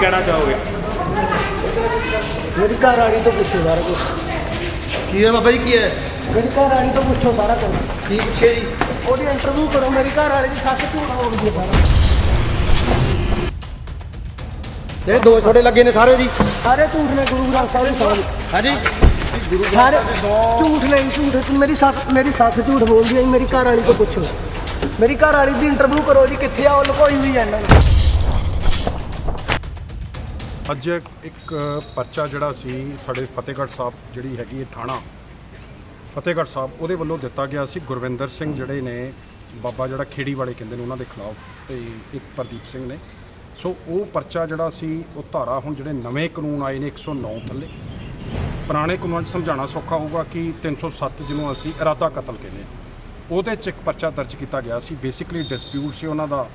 ਕਹਿਣਾ ਚਾਹੋਗੇ? ਮੇਰੀ ਘਰ ਵਾਲੀ ਤੋਂ ਪੁੱਛੋ ਸਾਰਾ ਕੁਝ ਕੀ ਹੈ ਬਾਬਾ ਜੀ ਕੀ ਹੈ? ਮੇਰੀ ਘਰ ਵਾਲੀ ਤੋਂ ਪੁੱਛੋ ਸਾਰਾ ਕੁਝ ਕੀ ਪੁੱਛਿਆ ਜੀ? ਉਹਦੀ ਇੰਟਰਵਿਊ ਕਰੋ ਮੇਰੀ ਘਰ ਵਾਲੀ ਦੀ ਸੱਚ ਝੂਠ ਬੋਲਦੀ ਹੈ ਸਾਰਾ ਜਿਹੜੇ ਦੋ ਛੋਟੇ ਲੱਗੇ ਨੇ ਸਾਰੇ ਜੀ। ਸਾਰੇ ਝੂਠ ਨੇ ਗੁਰੂ ਗ੍ਰੰਥ ਸਾਹਿਬ ਦੀ ਸੌਂ ਹਾਂਜੀ। ਸਾਰੇ ਝੂਠ ਨਹੀਂ ਝੂਠ। ਮੇਰੀ ਸੱਸ ਮੇਰੀ ਸੱਸ ਝੂਠ ਬੋਲਦੀ ਹੈ ਜੀ, ਮੇਰੀ ਘਰ ਵਾਲੀ ਤੋਂ ਪੁੱਛੋ। ਮੇਰੀ ਘਰ ਵਾਲੀ ਦੀ ਇੰਟਰਵਿਊ ਕਰੋ ਜੀ ਕਿੱਥੇ ਆ ਉਹ ਲੁਕੋਈ ਹੋਈ ਹੈ ਇਹਨਾਂ ਨੂੰ ਅੱਜ ਇੱਕ ਪਰਚਾ ਜਿਹੜਾ ਸੀ, ਸਾਡੇ ਫਤਿਹਗੜ੍ਹ ਸਾਹਿਬ ਜਿਹੜੀ ਹੈਗੀ ਹੈ ਥਾਣਾ, ਫਤਿਹਗੜ੍ਹ ਸਾਹਿਬ, ਉਹਦੇ ਵੱਲੋਂ ਦਿੱਤਾ ਗਿਆ ਸੀ। ਗੁਰਵਿੰਦਰ ਸਿੰਘ ਜਿਹੜੇ ਨੇ, ਬਾਬਾ ਜਿਹੜਾ ਖੇੜੀ ਵਾਲੇ ਕਹਿੰਦੇ ਨੇ, ਉਹਨਾਂ ਦੇ ਖਿਲਾਫ ਤੇ ਇੱਕ ਪ੍ਰਦੀਪ ਸਿੰਘ ਨੇ। ਸੋ ਉਹ ਪਰਚਾ ਜਿਹੜਾ ਸੀ, ਉਹ ਧਾਰਾ ਹੁਣ ਜਿਹੜੇ ਨਵੇਂ ਕਾਨੂੰਨ ਆਏ ਨੇ 109 ਥੱਲੇ। ਪੁਰਾਣੇ ਕਾਨੂੰਨ 'ਚ ਸਮਝਾਉਣਾ ਸੌਖਾ ਹੋਊਗਾ ਕਿ 307 ਜਿਹਨੂੰ ਅਸੀਂ ਇਰਾਦਾ ਕਤਲ ਕਹਿੰਦੇ ਹਾਂ। ਉਹਦੇ 'ਚ ਇੱਕ ਪਰਚਾ ਦਰਜ ਕੀਤਾ ਗਿਆ ਸੀ। ਬੇਸਿਕਲੀ ਡਿਸਪਿਊਟ ਸੀ ਉਹਨਾਂ ਦਾ।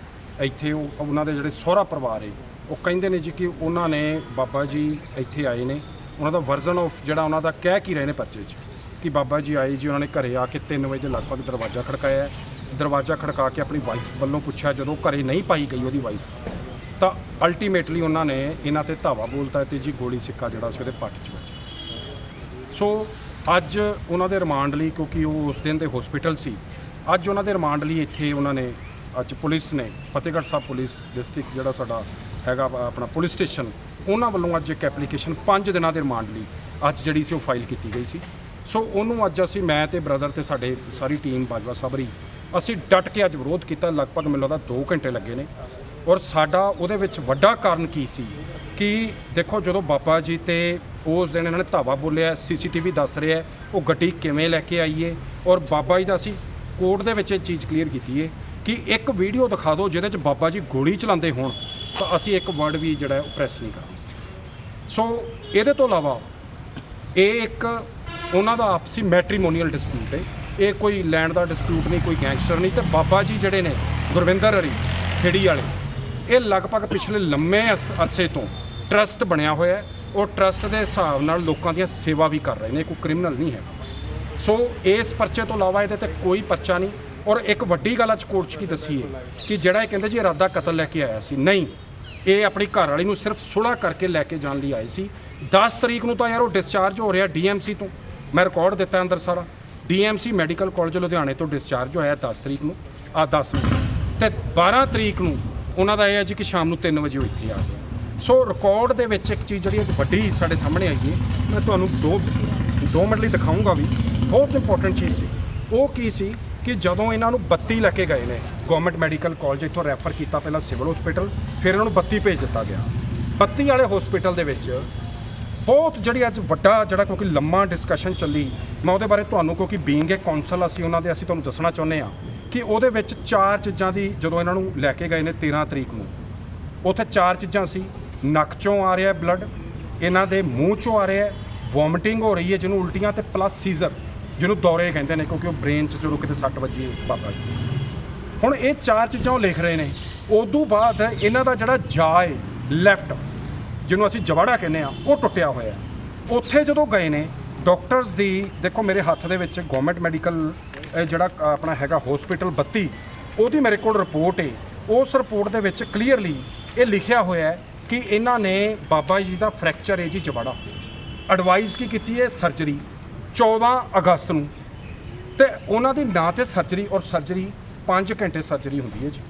ਇੱਥੇ ਉਹ, ਉਹਨਾਂ ਦੇ ਜਿਹੜੇ ਸਹੁਰਾ ਪਰਿਵਾਰ ਹੈ ਉਹ ਕਹਿੰਦੇ ਨੇ ਜੀ ਕਿ ਉਹਨਾਂ ਨੇ ਬਾਬਾ ਜੀ ਇੱਥੇ ਆਏ ਨੇ, ਉਹਨਾਂ ਦਾ ਵਰਜ਼ਨ ਆਫ ਜਿਹੜਾ ਉਹਨਾਂ ਦਾ ਕਹਿ ਕੀ ਰਹੇ ਨੇ ਪਰਚੇ 'ਚ, ਕਿ ਬਾਬਾ ਜੀ ਆਏ ਜੀ, ਉਹਨਾਂ ਨੇ ਘਰੇ ਆ ਕੇ 3 ਵਜੇ ਲਗਭਗ ਦਰਵਾਜ਼ਾ ਖੜਕਾਇਆ, ਦਰਵਾਜ਼ਾ ਖੜਕਾ ਕੇ ਆਪਣੀ ਵਾਈਫ ਵੱਲੋਂ ਪੁੱਛਿਆ, ਜਦੋਂ ਘਰੇ ਨਹੀਂ ਪਾਈ ਗਈ ਉਹਦੀ ਵਾਈਫ ਤਾਂ ਅਲਟੀਮੇਟਲੀ ਉਹਨਾਂ ਨੇ ਇਹਨਾਂ ਤੇ ਧਾਵਾ ਬੋਲਤਾ ਤੇ ਜੀ ਗੋਲੀ ਸਿੱਕਾ ਜਿਹੜਾ ਸੀ ਉਹਦੇ ਪੱਟ 'ਚ ਵੱਜਿਆ। ਸੋ ਅੱਜ ਉਹਨਾਂ ਦੇ ਰਿਮਾਂਡ ਲਈ, ਕਿਉਂਕਿ ਉਹ ਉਸ ਦਿਨ ਦੇ ਹਸਪੀਟਲ ਸੀ, ਅੱਜ ਉਹਨਾਂ ਦੇ ਰਿਮਾਂਡ ਲਈ ਇੱਥੇ ਉਹਨਾਂ ਨੇ, ਅੱਜ ਪੁਲਿਸ ਨੇ, ਫਤਿਹਗੜ੍ਹ ਸਾਹਿਬ ਪੁਲਿਸ ਡਿਸਟ੍ਰਿਕਟ ਜਿਹੜਾ ਸਾਡਾ ਹੈਗਾ ਆਪਣਾ ਪੁਲਿਸ ਸਟੇਸ਼ਨ। ਉਹਨਾਂ ਵੱਲੋਂ ਅੱਜ ਇੱਕ ਐਪਲੀਕੇਸ਼ਨ 5 ਦਿਨਾਂ ਦੇ ਰਿਮਾਂਡ ਲਈ ਅੱਜ ਜਿਹੜੀ ਸੀ ਉਹ ਫਾਈਲ ਕੀਤੀ ਗਈ ਸੀ। ਸੋ ਉਹਨੂੰ ਅੱਜ ਅਸੀਂ ਮੈਂ ਤੇ ਬ੍ਰਦਰ ਤੇ ਸਾਡੇ ਸਾਰੀ ਟੀਮ ਬਾਜਵਾ ਸਾਬਰੀ ਅਸੀਂ ਡਟ ਕੇ ਅੱਜ ਵਿਰੋਧ ਕੀਤਾ, ਲਗਭਗ ਮੈਨੂੰ ਲੱਗਦਾ 2 ਘੰਟੇ ਲੱਗੇ ਨੇ। ਔਰ ਸਾਡਾ ਉਹਦੇ ਵਿੱਚ ਵੱਡਾ ਕਾਰਨ ਕੀ ਸੀ ਕਿ ਦੇਖੋ ਜਦੋਂ ਬਾਬਾ ਜੀ ਤੇ ਉਸ ਦਿਨ ਇਹਨਾਂ ਨੇ ਧਾਵਾ ਬੋਲਿਆ ਸੀਸੀਟੀਵੀ ਦੱਸ ਰਿਹਾ, ਉਹ ਗੱਡੀ ਕਿਵੇਂ ਲੈ ਕੇ ਆਈਏ ਔਰ ਬਾਬਾ ਜੀ ਦਾ ਅਸੀਂ ਕੋਰਟ ਦੇ ਵਿੱਚ ਇਹ ਚੀਜ਼ ਕਲੀਅਰ ਕੀਤੀ ਹੈ ਕਿ ਇੱਕ ਵੀਡੀਓ ਦਿਖਾ ਦਿਓ ਜਿਹਦੇ 'ਚ ਬਾਬਾ ਜੀ ਗੋਲੀ ਚਲਾਉਂਦੇ ਹੋਣ। ਤਾਂ ਅਸੀਂ ਇੱਕ ਵਰਡ ਵੀ ਜਿਹੜਾ ਹੈ ਉਹ ਪ੍ਰੈਸ ਨਹੀਂ ਕਰਾਂਗੇ ਸੋ ਇਹਦੇ ਤੋਂ ਇਲਾਵਾ ਇਹ ਇੱਕ ਉਹਨਾਂ ਦਾ ਆਪਸੀ ਮੈਟ੍ਰੀਮੋਨੀਅਲ ਡਿਸਪਿਊਟ ਹੈ। ਇਹ ਕੋਈ ਲੈਂਡ ਦਾ ਡਿਸਪਿਊਟ ਨਹੀਂ, ਕੋਈ ਗੈਂਗਸਟਰ ਨਹੀਂ ਤੇ ਬਾਬਾ ਜੀ ਜਿਹੜੇ ਨੇ, ਗੁਰਵਿੰਦਰ ਹਰੀ, ਖੇੜੀ ਵਾਲੇ, ਇਹ ਲਗਭਗ ਪਿਛਲੇ ਲੰਮੇ ਅਸ- ਅਰਸੇ ਤੋਂ ਟਰਸਟ ਬਣਿਆ ਹੋਇਆ ਹੈ। ਉਹ ਟਰਸਟ ਦੇ ਹਿਸਾਬ ਨਾਲ ਲੋਕਾਂ ਦੀਆਂ ਸੇਵਾ ਵੀ ਕਰ ਰਹੇ ਨੇ ਕੋਈ ਕ੍ਰਿਮੀਨਲ ਨਹੀਂ ਹੈ ਸੋ ਇਸ ਪਰਚੇ ਤੋਂ ਇਲਾਵਾ ਇਹਦੇ ਤੇ ਕੋਈ ਪਰਚਾ ਨਹੀਂ। ਔਰ ਇੱਕ ਵੱਡੀ ਗੱਲ ਅੱਜ ਕੋਰਟ 'ਚ ਕੀ ਦੱਸੀ ਹੈ ਕਿ ਜਿਹੜਾ ਇਹ ਕਹਿੰਦੇ ਜੀ ਇਰਾਦਾ ਕਤਲ ਲੈ ਕੇ ਆਇਆ ਸੀ, ਨਹੀਂ। ਇਹ ਆਪਣੀ ਘਰ ਵਾਲੀ ਨੂੰ ਸਿਰਫ ਸੁਲਾ ਕਰਕੇ ਲੈ ਕੇ ਜਾਣ ਲਈ ਆਏ ਸੀ। 10 ਤਰੀਕ ਨੂੰ ਤਾਂ ਯਾਰ ਉਹ ਡਿਸਚਾਰਜ ਹੋ ਰਿਹਾ ਡੀਐਮਸੀ ਤੋਂ। ਮੈਂ ਰਿਕਾਰਡ ਦਿੱਤਾ ਅੰਦਰ ਸਾਰਾ। ਡੀਐਮਸੀ ਮੈਡੀਕਲ ਕਾਲਜ ਲੁਧਿਆਣੇ ਤੋਂ ਡਿਸਚਾਰਜ ਹੋਇਆ 10 ਤਰੀਕ ਨੂੰ ਆ 10 ਨੂੰ। ਤੇ 12 ਤਰੀਕ ਨੂੰ ਉਹਨਾਂ ਦਾ ਇਹ ਹੈ ਜੀ ਕਿ ਸ਼ਾਮ ਨੂੰ 3 ਵਜੇ ਉਹ ਇੱਥੇ ਆ ਗਏ। ਸੋ ਰਿਕਾਰਡ ਦੇ ਵਿੱਚ ਇੱਕ ਚੀਜ਼ ਜਿਹੜੀ ਅੱਜ ਵੱਡੀ ਸਾਡੇ ਸਾਹਮਣੇ ਆਈ ਹੈ, ਮੈਂ ਤੁਹਾਨੂੰ ਦੋ ਦੋ ਮਿੰਟ ਲਈ ਦਿਖਾਊਂਗਾ ਵੀ, ਬਹੁਤ ਇੰਪੋਰਟੈਂਟ ਚੀਜ਼ ਸੀ। ਉਹ ਕੀ ਸੀ? ਕਿ ਜਦੋਂ ਇਹਨਾਂ ਨੂੰ 32 ਲੈ ਕੇ ਗਏ ਨੇ ਗਵਰਨਮੈਂਟ ਮੈਡੀਕਲ ਕਾਲਜ ਇੱਥੋਂ ਰੈਫਰ ਕੀਤਾ ਪਹਿਲਾਂ ਸਿਵਲ ਹਸਪੀਟਲ ਫਿਰ ਇਹਨਾਂ ਨੂੰ 32 ਭੇਜ ਦਿੱਤਾ ਗਿਆ। 32 ਵਾਲੇ ਹਸਪੀਟਲ ਦੇ ਵਿੱਚ ਬਹੁਤ ਜਿਹੜੀ ਅੱਜ ਵੱਡਾ ਜਿਹੜਾ ਕਿਉਂਕਿ ਲੰਮਾ ਡਿਸਕਸ਼ਨ ਚੱਲੀ, ਮੈਂ ਉਹਦੇ ਬਾਰੇ ਤੁਹਾਨੂੰ ਕਿਉਂਕਿ ਬੀਇੰਗ ਏ ਕਾਉਂਸਲ ਅਸੀਂ ਉਹਨਾਂ ਦੇ, ਅਸੀਂ ਤੁਹਾਨੂੰ ਦੱਸਣਾ ਚਾਹੁੰਦੇ ਆ ਕਿ ਉਹਦੇ ਵਿੱਚ ਚਾਰ ਚੀਜ਼ਾਂ ਦੀ ਜਦੋਂ ਇਹਨਾਂ ਨੂੰ ਲੈ ਕੇ ਗਏ ਨੇ 13 ਤਰੀਕ ਨੂੰ, ਉੱਥੇ ਚਾਰ ਚੀਜ਼ਾਂ ਸੀ, ਨੱਕ ਚੋਂ ਆ ਰਿਹਾ ਬਲੱਡ ਇਹਨਾਂ ਦੇ ਮੂੰਹ ਚੋਂ ਆ ਰਿਹਾ ਵੋਮਿਟਿੰਗ ਹੋ ਰਹੀ ਹੈ ਜਿਹਨੂੰ ਉਲਟੀਆਂ ਤੇ ਪਲੱਸ ਸੀਜ਼ਰ ਜਿਹਨੂੰ ਦੌਰੇ ਕਹਿੰਦੇ ਨੇ ਕਿਉਂਕਿ ਉਹ ਬ੍ਰੇਨ 'ਚ ਜਦੋਂ ਕਿਤੇ ਸੱਟ ਵੱਜੀ, ਬਾਬਾ ਜੀ। ਹੁਣ ਇਹ ਚਾਰ ਚੀਜ਼ਾਂ ਉਹ ਲਿਖ ਰਹੇ ਨੇ। ਉਦੋਂ ਬਾਅਦ ਇਹਨਾਂ ਦਾ ਜਿਹੜਾ ਜਾ ਹੈ ਲੈਫਟ ਜਿਹਨੂੰ ਅਸੀਂ ਜਵਾੜਾ ਕਹਿੰਦੇ ਆ ਉਹ ਟੁੱਟਿਆ ਹੋਇਆ। ਉੱਥੇ ਜਦੋਂ ਗਏ ਨੇ ਡਾਕਟਰਸ ਦੀ, ਦੇਖੋ ਮੇਰੇ ਹੱਥ ਦੇ ਵਿੱਚ ਗਵਰਨਮੈਂਟ ਮੈਡੀਕਲ ਜਿਹੜਾ ਆਪਣਾ ਹੈਗਾ ਹਸਪੀਟਲ 32 ਉਹਦੀ ਮੇਰੇ ਕੋਲ ਰਿਪੋਰਟ ਹੈ ਉਸ ਰਿਪੋਰਟ ਦੇ ਵਿੱਚ ਕਲੀਅਰਲੀ ਇਹ ਲਿਖਿਆ ਹੋਇਆ ਹੈ ਕਿ ਇਹਨਾਂ ਨੇ ਬਾਬਾ ਜੀ ਦਾ ਫ੍ਰੈਕਚਰ ਹੈ ਜੀ ਜਵਾੜਾ। ਐਡਵਾਈਸ ਕੀ ਕੀਤੀ ਹੈ? ਸਰਜਰੀ 14 ਅਗਸਤ ਨੂੰ। ਤੇ ਉਹਨਾਂ ਦੀ ਨਾਂ ਤੇ ਸਰਜਰੀ ਔਰ ਸਰਜਰੀ 5 ਘੰਟੇ ਸਰਜਰੀ ਹੁੰਦੀ ਹੈ ਜੀ।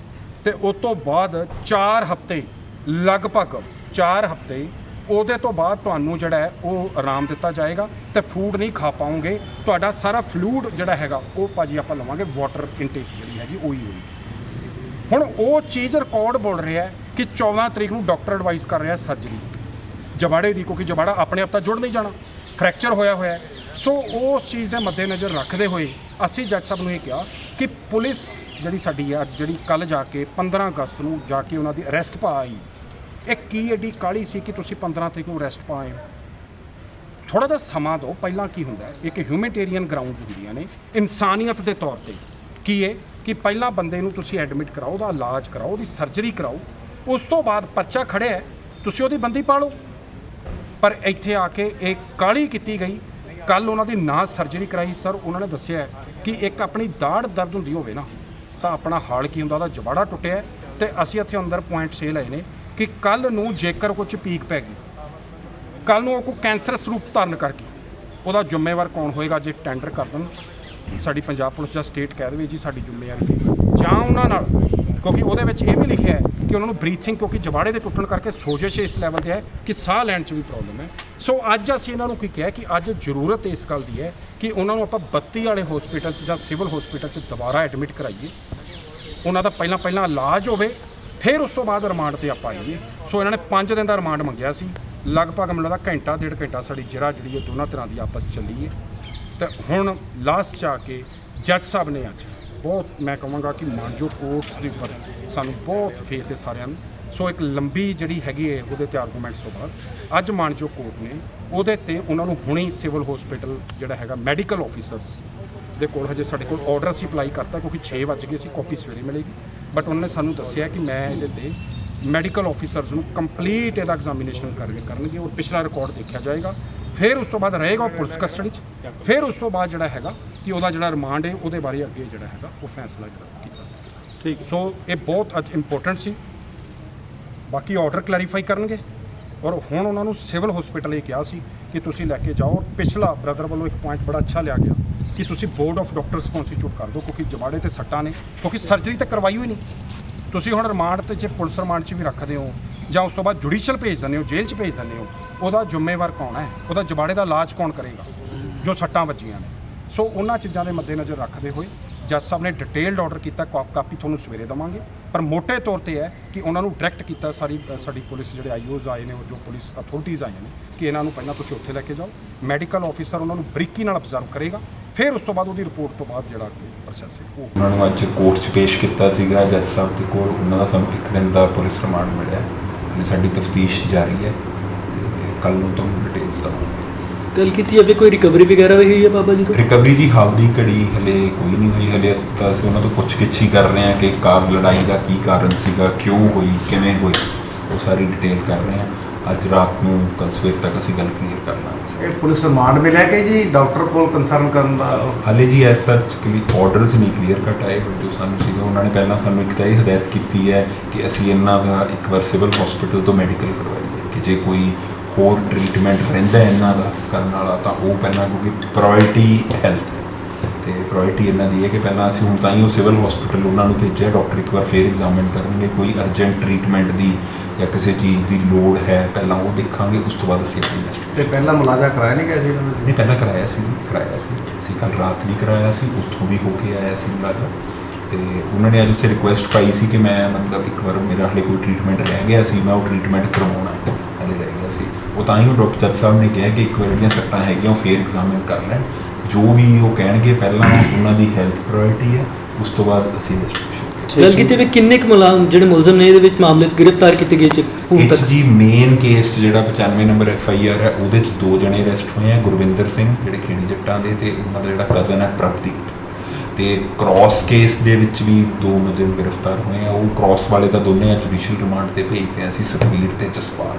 ਤੇ ਉਸ ਤੋਂ ਬਾਅਦ 4 ਹਫ਼ਤੇ, ਲਗਭਗ 4 ਹਫ਼ਤੇ, ਉਹਦੇ ਤੋਂ ਬਾਅਦ ਤੁਹਾਨੂੰ ਜਿਹੜਾ ਹੈ ਉਹ ਆਰਾਮ ਦਿੱਤਾ ਜਾਏਗਾ ਤੇ ਫੂਡ ਨਹੀਂ ਖਾ ਪਾਉਂਗੇ ਤੁਹਾਡਾ ਸਾਰਾ ਫਲੂਡ ਜਿਹੜਾ ਹੈਗਾ, ਉਹ ਭਾਜੀ ਆਪਾਂ ਲਵਾਂਗੇ ਵਾਟਰ ਇਨਟੇਕ ਜਿਹੜੀ ਹੈਗੀ, ਉਹੀ ਹੋਈ ਹੁਣ ਉਹ ਚੀਜ਼ ਰਿਕਾਰਡ ਬੋਲ ਰਿਹਾ ਕਿ 14 ਤਰੀਕ ਨੂੰ ਡਾਕਟਰ ਐਡਵਾਈਸ ਕਰ ਰਿਹਾ ਸਰਜਰੀ ਜਵਾੜੇ ਦੀ, ਕਿਉਂਕਿ ਜਵਾੜਾ ਆਪਣੇ ਆਪ ਤਾਂ ਜੁੜ ਨਹੀਂ ਜਾਣਾ। ਫ੍ਰੈਕਚਰ ਹੋਇਆ ਹੋਇਆ ਹੈ। ਸੋ ਉਸ ਚੀਜ਼ ਦੇ ਮੱਦੇਨਜ਼ਰ ਰੱਖਦੇ ਹੋਏ ਅਸੀਂ ਜੱਜ ਸਾਹਿਬ ਨੂੰ ਇਹ ਕਿਹਾ ਕਿ ਪੁਲਿਸ ਜਿਹੜੀ ਸਾਡੀ ਹੈ, ਅੱਜ ਜਿਹੜੀ ਕੱਲ ਜਾ ਕੇ 15 ਅਗਸਤ ਨੂੰ ਜਾ ਕੇ ਉਹਨਾਂ ਦੀ ਅਰੈਸਟ ਪਾ ਆਈ। ਇਹ ਕੀ ਐਡੀ ਕਾਲੀ ਸੀ ਕਿ ਤੁਸੀਂ 15 ਤਰੀਕ ਨੂੰ ਅਰੈਸਟ ਪਾਏ ਥੋੜਾ ਜਿਹਾ ਸਮਾਂ ਦਿਓ, ਪਹਿਲਾਂ ਕੀ ਹੁੰਦਾ ਹੈ? ਇੱਕ ਹਿਊਮੈਨਿਟੇਰੀਅਨ ਗਰਾਊਂਡਸ ਹੁੰਦੀਆਂ ਨੇ, ਇਨਸਾਨੀਅਤ ਦੇ ਤੌਰ ਤੇ। ਕੀ ਹੈ ਕਿ ਪਹਿਲਾਂ ਬੰਦੇ ਨੂੰ ਤੁਸੀਂ ਐਡਮਿਟ ਕਰਾਓ, ਉਹਦਾ ਇਲਾਜ ਕਰਾਓ, ਉਹਦੀ ਸਰਜਰੀ ਕਰਾਓ, ਉਸ ਤੋਂ ਬਾਅਦ ਪਰਚਾ ਖੜਿਆ ਤੁਸੀਂ ਉਹਦੀ ਬੰਦੀ ਪਾ ਲਓ ਪਰ ਇੱਥੇ ਆ ਕੇ ਇਹ ਕਾਲੀ ਕੀਤੀ ਗਈ ਕੱਲ ਉਹਨਾਂ ਦੀ ਨਾ ਸਰਜਰੀ ਕਰਾਈ ਸਰ ਉਹਨਾਂ ਨੇ ਦੱਸਿਆ ਕਿ ਇੱਕ ਆਪਣੀ ਦਾੜ ਦਰਦ ਹੁੰਦੀ ਹੋਵੇ ਨਾ, ਤਾਂ ਆਪਣਾ ਹਾਲ ਕੀ ਹੁੰਦਾ, ਉਹਦਾ ਜਵਾੜਾ ਟੁੱਟਿਆ ਹੈ ਤੇ ਅਸੀਂ ਇੱਥੇ ਅੰਦਰ ਪੁਆਇੰਟ ਸੇ ਲਏ ਨੇ ਕਿ ਕੱਲ ਨੂੰ ਜੇਕਰ ਕੁਝ ਪੀਕ ਪੈ ਗਈ ਕੱਲ ਨੂੰ ਉਹ ਕੋਈ ਕੈਂਸਰਸ ਰੂਪ ਧਾਰਨ ਕਰ ਗਈ ਉਹਦਾ ਜ਼ਿੰਮੇਵਾਰ ਕੌਣ ਹੋਏਗਾ ਜੇ ਟੈਂਡਰ ਕਰ ਦੇਣ? ਸਾਡੀ ਪੰਜਾਬ ਪੁਲਿਸ ਜਾਂ ਸਟੇਟ ਕਹਿ ਦੇਵੇ ਜੀ ਸਾਡੀ ਜ਼ਿੰਮੇਵਾਰੀ ਜਾਂ ਉਹਨਾਂ ਨਾਲ ਕਿਉਂਕਿ ਉਹਦੇ ਵਿੱਚ ਇਹ ਵੀ ਲਿਖਿਆ ਹੈ ਕਿ ਉਹਨਾਂ ਨੂੰ ਬਰੀਥਿੰਗ ਕਿਉਂਕਿ ਜਵਾੜੇ ਦੇ ਟੁੱਟਣ ਕਰਕੇ ਸੋਜਸ਼ ਇਸ ਲੈਵਲ ਤੇ ਹੈ ਕਿ ਸਾਹ ਲੈਣ 'ਚ ਵੀ ਪ੍ਰੋਬਲਮ ਹੈ। ਸੋ ਅੱਜ ਅਸੀਂ ਇਹਨਾਂ ਨੂੰ ਕੀ ਕਿਹਾ ਕਿ ਅੱਜ ਜ਼ਰੂਰਤ ਇਸ ਗੱਲ ਦੀ ਹੈ ਕਿ ਉਹਨਾਂ ਨੂੰ ਆਪਾਂ 32 ਵਾਲੇ ਹਸਪੀਟਲ 'ਚ ਜਾਂ ਸਿਵਲ ਹਸਪੀਟਲ 'ਚ ਦੁਬਾਰਾ ਐਡਮਿਟ ਕਰਾਈਏ। ਉਹਨਾਂ ਦਾ ਪਹਿਲਾਂ ਪਹਿਲਾਂ ਇਲਾਜ ਹੋਵੇ, ਫਿਰ ਉਸ ਤੋਂ ਬਾਅਦ ਰਿਮਾਂਡ ਤੇ ਆਪਾਂ ਆਈਏ। ਸੋ ਇਹਨਾਂ ਨੇ 5 ਦਿਨ ਦਾ ਰਿਮਾਂਡ ਮੰਗਿਆ ਸੀ। ਲਗਭਗ ਮੈਨੂੰ ਲੱਗਦਾ ਘੰਟਾ, ਡੇਢ ਘੰਟਾ ਸਾਡੀ ਜਿਹੜਾ ਜਿਹੜੀ ਇਹ ਦੋਨਾਂ ਤਰ੍ਹਾਂ ਦੀ ਆਪਸ 'ਚ ਚੱਲੀ ਹੈ। ਤੇ ਹੁਣ ਲਾਸਟ 'ਚ ਆ ਕੇ ਜੱਜ ਸਾਹਿਬ ਨੇ ਅੱਜ ਬਹੁਤ ਮੈਂ ਕਹਾਂਗਾ ਕਿ ਮਾਨਜੋ ਕੋਰਟਸ ਦੇ ਉੱਪਰ ਸਾਨੂੰ ਬਹੁਤ ਫੇਥ ਹੈ ਸਾਰਿਆਂ ਨੂੰ। ਸੋ ਇੱਕ ਲੰਬੀ ਜਿਹੜੀ ਹੈਗੀ ਹੈ ਉਹਦੇ ਤੇ ਆਰਗੂਮੈਂਟਸ ਤੋਂ ਬਾਅਦ, ਅੱਜ ਮਾਨਜੋ ਕੋਰਟ ਨੇ ਉਹਦੇ ਤੇ ਉਹਨਾਂ ਨੂੰ ਹੁਣੇ ਸਿਵਲ ਹਸਪੀਟਲ ਜਿਹੜਾ ਹੈਗਾ ਮੈਡੀਕਲ ਆਫੀਸਰਸ ਦੇ ਕੋਲ ਹਜੇ ਸਾਡੇ ਕੋਲ ਆਰਡਰ ਅਸੀਂ ਅਪਲਾਈ ਕਰਤਾ ਕਿਉਂਕਿ 6 ਵਜ ਗਏ ਸੀ ਕਾਪੀ ਸਵੇਰੇ ਮਿਲੇਗੀ। ਬਟ ਉਹਨਾਂ ਨੇ ਸਾਨੂੰ ਦੱਸਿਆ ਕਿ ਮੈਂ ਇਹਦੇ ਤੇ ਮੈਡੀਕਲ ਆਫੀਸਰਸ ਨੂੰ ਕੰਪਲੀਟ ਇਹਦਾ ਐਗਜ਼ਾਮੀਨੇਸ਼ਨ ਕਰਕੇ ਕਰਨਗੇ ਔਰ ਪਿਛਲਾ ਰਿਕਾਰਡ ਦੇਖਿਆ ਜਾਏਗਾ। ਫਿਰ ਉਸ ਤੋਂ ਬਾਅਦ ਰਹੇਗਾ ਪੁਲਿਸ ਕਸਟਡੀ 'ਚ। ਫਿਰ ਉਸ ਤੋਂ ਬਾਅਦ ਜਿਹੜਾ ਹੈਗਾ ਕਿ ਉਹਦਾ ਜਿਹੜਾ ਰਿਮਾਂਡ ਹੈ ਉਹਦੇ ਬਾਰੇ ਅੱਗੇ ਜਿਹੜਾ ਹੈਗਾ ਉਹ ਫੈਸਲਾ ਜਿਹੜਾ ਕੀਤਾ ਠੀਕ ਸੋ ਇਹ ਬਹੁਤ ਅੱਜ ਇੰਪੋਰਟੈਂਟ ਸੀ। ਬਾਕੀ ਆਰਡਰ ਕਲੈਰੀਫਾਈ ਕਰਨਗੇ। ਔਰ ਹੁਣ ਉਹਨਾਂ ਨੂੰ ਸਿਵਲ ਹਸਪੀਟਲ ਇਹ ਕਿਹਾ ਸੀ ਕਿ ਤੁਸੀਂ ਲੈ ਕੇ ਜਾਓ। ਪਿਛਲਾ ਬ੍ਰਦਰ ਵੱਲੋਂ ਇੱਕ ਪੁਆਇੰਟ ਬੜਾ ਅੱਛਾ ਲਿਆ ਗਿਆ ਕਿ ਤੁਸੀਂ ਬੋਰਡ ਆਫ ਡਾਕਟਰਸ ਕਨਸਟੀਟਿਊਟ ਕਰ ਦਿਓ ਕਿਉਂਕਿ ਜਵਾੜੇ ਤੇ ਸੱਟਾਂ ਨੇ ਕਿਉਂਕਿ ਸਰਜਰੀ ਤਾਂ ਕਰਵਾਈ ਹੋਈ ਨਹੀਂ। ਤੁਸੀਂ ਹੁਣ ਰਿਮਾਂਡ ਤੇ ਜੇ ਪੁਲਿਸ ਰਿਮਾਂਡ 'ਚ ਵੀ ਰੱਖਦੇ ਹੋ ਜਾਂ ਉਸ ਤੋਂ ਬਾਅਦ ਜੁਡੀਸ਼ੀਅਲ ਭੇਜ ਦਿੰਦੇ ਹੋ ਜੇਲ੍ਹ 'ਚ ਭੇਜ ਦਿੰਦੇ ਹੋ ਉਹਦਾ ਜ਼ਿੰਮੇਵਾਰ ਕੌਣ ਹੈ? ਉਹਦਾ ਜਵਾੜੇ ਦਾ ਇਲਾਜ ਕੌਣ ਕਰੇਗਾ ਜੋ ਸੱਟਾਂ ਵੱਜੀਆਂ ਨੇ? ਸੋ ਉਹਨਾਂ ਚੀਜ਼ਾਂ ਦੇ ਮੱਦੇਨਜ਼ਰ ਰੱਖਦੇ ਹੋਏ ਜੱਜ ਸਾਹਿਬ ਨੇ ਡਿਟੇਲਡ ਆਰਡਰ ਕੀਤਾ ਕਾ- ਕਾਪੀ ਤੁਹਾਨੂੰ ਸਵੇਰੇ ਦਵਾਂਗੇ। ਪਰ ਮੋٹے ਤੌਰ ਤੇ ਹੈ ਕਿ ਉਹਨਾਂ ਨੂੰ ਡਾਇਰੈਕਟ ਕੀਤਾ ਸਾਰੀ ਅ, ਸਾਡੀ ਪੁਲਿਸ ਜਿਹੜੇ ਆਈਓਜ਼ ਆਏ ਨੇ ਔਰ ਜੋ ਪੁਲਿਸ ਅਥਾਰਟੀਜ਼ ਆਈਆਂ ਨੇ ਕਿ ਇਹਨਾਂ ਨੂੰ ਪਹਿਲਾਂ ਤੁਸੀਂ ਉੱਥੇ ਲੈ ਕੇ ਜਾਓ। ਮੈਡੀਕਲ ਆਫੀਸਰ ਉਹਨਾਂ ਨੂੰ ਬਰੀਕੀ ਨਾਲ ਅਬਜ਼ਰਵ ਕਰੇਗਾ। ਫਿਰ ਉਸ ਤੋਂ ਬਾਅਦ ਉਹਦੀ ਰਿਪੋਰਟ ਤੋਂ ਬਾਅਦ ਜਿਹੜਾ ਪ੍ਰੋਸੈਸ ਹੈ ਉਹ ਉਹਨਾਂ ਨੂੰ ਅੱਜ ਕੋਰਟ 'ਚ ਪੇਸ਼ ਕੀਤਾ ਸੀਗਾ ਜੱਜ ਸਾਹਿਬ ਦੇ ਕੋਲ। ਉਹਨਾਂ ਦਾ ਸਾਨੂੰ ਇੱਕ ਦਿਨ ਦਾ ਪੁਲਿਸ ਰਿਮਾਂਡ ਮਿਲਿਆ। ਹਲੇ ਸਾਡੀ ਤਫਤੀਸ਼ ਜਾਰੀ ਹੈ ਤੇ ਕੱਲ ਨੂੰ ਤੁਹਾਨੂੰ ਡਿਟੇਲਸ ਦਵਾਂਗੇ। ਗੱਲ ਕੀਤੀ ਜਾਵੇ ਕੋਈ ਰਿਕਵਰੀ ਵਗੈਰਾ ਵੀ ਹੋਈ ਹੈ ਬਾਬਾ ਜੀ ਤੋਂ? ਰਿਕਵਰੀ ਦੀ ਹਾਲ ਦੀ ਘੜੀ ਹਲੇ ਕੋਈ ਨਹੀਂ ਹੋਈ ਹਲੇ ਅਸੀਂ ਤਾਂ ਅਸੀਂ ਉਹਨਾਂ ਤੋਂ ਪੁੱਛ-ਗਿੱਛ ਹੀ ਕਰ ਰਹੇ ਹਾਂ ਕਿ ਕਾਰ ਲੜਾਈ ਦਾ ਕੀ ਕਾਰਨ ਸੀਗਾ ਕਿਉਂ ਹੋਈ ਕਿਵੇਂ ਹੋਈ ਉਹ ਸਾਰੀ ਡਿਟੇਲ ਕਰ ਰਹੇ ਹਾਂ। ਅੱਜ ਰਾਤ ਨੂੰ ਕੱਲ ਸਵੇਰ ਤੱਕ ਅਸੀਂ ਗੱਲ ਕਲੀਅਰ ਕਰ ਲਾਂਗੇ। ਇਹ ਪੁਲਿਸ ਰਿਮਾਂਡ ਮਿਲਿਆ ਕਿ ਜੀ ਡਾਕਟਰ ਕੋਲ ਕੰਸਰਨ ਕਰਨ ਦਾ? ਹਾਲੇ ਜੀ ਐਸ ਸੱਚ ਕਲੀ ਆਰਡਰਸ ਨਹੀਂ ਕਲੀਅਰ ਕੱਟ ਆਏ but ਜੋ ਸਾਨੂੰ ਸੀਗਾ ਉਹਨਾਂ ਨੇ ਪਹਿਲਾਂ ਸਾਨੂੰ ਇੱਕ ਤਾਂ ਇਹ ਹਦਾਇਤ ਕੀਤੀ ਹੈ ਕਿ ਅਸੀਂ ਇਹਨਾਂ ਦਾ ਇੱਕ ਵਾਰ ਸਿਵਲ ਹਸਪੀਟਲ ਤੋਂ ਮੈਡੀਕਲ ਕਰਵਾਈਏ ਕਿ ਜੇ ਕੋਈ ਹੋਰ ਟ੍ਰੀਟਮੈਂਟ ਰਹਿੰਦਾ ਇਹਨਾਂ ਦਾ ਕਰਨ ਵਾਲਾ ਤਾਂ ਉਹ ਪਹਿਲਾਂ ਕਿਉਂਕਿ ਪ੍ਰਾਇੋਰਟੀ ਹੈਲਥ ਤੇ ਪ੍ਰਾਇੋਰਟੀ ਇਹਨਾਂ ਦੀ ਹੈ ਕਿ ਪਹਿਲਾਂ ਅਸੀਂ ਹੁਣ ਤਾਂ ਹੀ ਉਹ ਸਿਵਲ ਹਸਪੀਟਲ ਉਹਨਾਂ ਨੂੰ ਭੇਜਿਆ ਡਾਕਟਰ ਇੱਕ ਵਾਰ ਫੇਰ ਐਗਜ਼ਾਮਿਨ ਕਰਨਗੇ ਕੋਈ ਅਰਜੈਂਟ ਟ੍ਰੀਟਮੈਂਟ ਦੀ ਜਾਂ ਕਿਸੇ ਚੀਜ਼ ਦੀ ਲੋੜ ਹੈ ਪਹਿਲਾਂ ਉਹ ਦੇਖਾਂਗੇ ਉਸ ਤੋਂ ਬਾਅਦ ਅਸੀਂ ਆਪਣੀ ਤੇ ਪਹਿਲਾਂ ਮੁਲਾਜ਼ਾ ਕਰਾਇਆ ਨਹੀਂ ਗਿਆ ਸੀ ਇਹਨਾਂ ਨਹੀਂ ਪਹਿਲਾਂ ਕਰਾਇਆ ਸੀ ਕਰਾਇਆ ਸੀ। ਅਸੀਂ ਕੱਲ ਰਾਤ ਵੀ ਕਰਾਇਆ ਸੀ ਉੱਥੋਂ ਵੀ ਹੋ ਕੇ ਆਇਆ ਸੀ ਮੁਲਾਜ਼ਾ। ਤੇ ਉਹਨਾਂ ਨੇ ਅੱਜ ਉੱਥੇ ਰਿਕੁਐਸਟ ਪਾਈ ਸੀ ਕਿ ਮੈਂ ਮਤਲਬ ਇੱਕ ਵਾਰ ਮੇਰਾ ਹਲੇ ਕੋਈ ਟ੍ਰੀਟਮੈਂਟ ਰਹਿ ਗਿਆ ਸੀ ਮੈਂ ਉਹ ਟ੍ਰੀਟਮੈਂਟ ਕਰਵਾਉਣਾ ਹੈ ਹਲੇ ਰਹਿ ਗਿਆ ਸੀ। ਉਹ ਤਾਂ ਹੀ ਉਹ ਡਾਕਟਰ ਜੱਜ ਸਾਹਿਬ ਨੇ ਕਿਹਾ ਕਿ ਇੱਕ ਵਾਰ ਜਿਹੜੀਆਂ ਸੱਟਾਂ ਹੈਗੀਆਂ ਉਹ ਫੇਰ ਐਗਜ਼ਾਮਿਨ ਕਰ ਲੈਣ। ਜੋ ਵੀ ਉਹ ਕਹਿਣਗੇ ਪਹਿਲਾਂ ਉਹਨਾਂ ਦੀ ਹੈਲਥ ਪ੍ਰਾਇੋਰਟੀ ਹੈ ਉਸ ਤੋਂ ਬਾਅਦ ਅਸੀਂ ਗੱਲ ਕੀਤੀ ਜਾਵੇ ਕਿੰਨੇ ਕੁ ਮੁਲਾਜ਼ਮ ਜਿਹੜੇ ਮੁਲਜ਼ਮ ਨੇ ਇਹਦੇ ਵਿੱਚ ਮਾਮਲੇ 'ਚ ਗ੍ਰਿਫਤਾਰ ਕੀਤੇ ਗਏ ਚ ਹੁਣ ਤੱਕ? ਜੀ ਮੇਨ ਕੇਸ ਜਿਹੜਾ 95 ਨੰਬਰ ਐਫ ਆਈ ਆਰ ਹੈ ਉਹਦੇ 'ਚ ਦੋ ਜਣੇ ਅਰੈਸਟ ਹੋਏ ਆ ਗੁਰਵਿੰਦਰ ਸਿੰਘ ਜਿਹੜੇ ਖੇੜੀ ਜੱਟਾਂ ਦੇ ਤੇ ਉਹਨਾਂ ਦਾ ਜਿਹੜਾ ਕਜ਼ਨ ਹੈ ਪ੍ਰਭਦੀਪ। ਤੇ ਕ੍ਰਾਸ ਕੇਸ ਦੇ ਵਿੱਚ ਵੀ ਦੋ ਮੁਲਜ਼ਮ ਗ੍ਰਿਫਤਾਰ ਹੋਏ ਆ ਉਹ ਕ੍ਰਾਸ ਵਾਲੇ ਤਾਂ ਦੋਨੇ ਆ ਜੁਡੀਸ਼ੀਅਲ ਰਿਮਾਂਡ ਤੇ ਭੇਜਦੇ ਆ ਅਸੀਂ ਸੁਖਬੀਰ ਤੇ ਜਸਪਾਲ।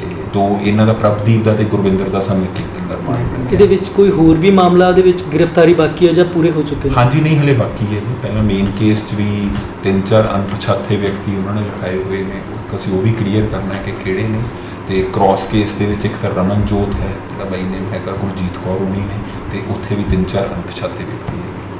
ਤੇ ਦੋ ਇਹਨਾਂ ਦਾ ਪ੍ਰਭਦੀਪ ਦਾ ਤੇ ਗੁਰਵਿੰਦਰ ਦਾ ਸਾਨੂੰ ਇੱਕ ਇੱਕ ਦਿਨ ਦਾ ਰਿਮਾਂਡ ਇਹਦੇ ਵਿੱਚ ਕੋਈ ਹੋਰ ਵੀ ਮਾਮਲਾ ਦੇ ਵਿੱਚ ਗ੍ਰਿਫਤਾਰੀ ਬਾਕੀ ਹੈ ਜਾਂ ਪੂਰੇ ਹੋ ਚੁੱਕੇ ਨੇ? ਹਾਂਜੀ ਨਹੀਂ ਹਲੇ ਬਾਕੀ ਹੈ ਜੀ। ਪਹਿਲਾਂ ਮੇਨ ਕੇਸ 'ਚ ਵੀ ਤਿੰਨ ਚਾਰ ਅਣਪਛਾਤੇ ਵਿਅਕਤੀ ਉਹਨਾਂ ਨੇ ਲਿਖਾਏ ਹੋਏ ਨੇ। ਅਸੀਂ ਉਹ ਵੀ ਕਲੀਅਰ ਕਰਨਾ ਹੈ ਕਿ ਕਿਹੜੇ ਨੇ। ਤੇ ਕ੍ਰਾਸ ਕੇਸ ਦੇ ਵਿੱਚ ਇੱਕ ਤਾਂ ਰਮਨਜੋਤ ਹੈ ਜਿਹੜਾ ਬਾਈ ਨੇਮ ਹੈਗਾ ਗੁਰਜੀਤ ਕੌਰ ਉਨੀ ਨੇ। ਤੇ ਉੱਥੇ ਵੀ ਤਿੰਨ ਚਾਰ ਅਣਪਛਾਤੇ ਵਿਅਕਤੀ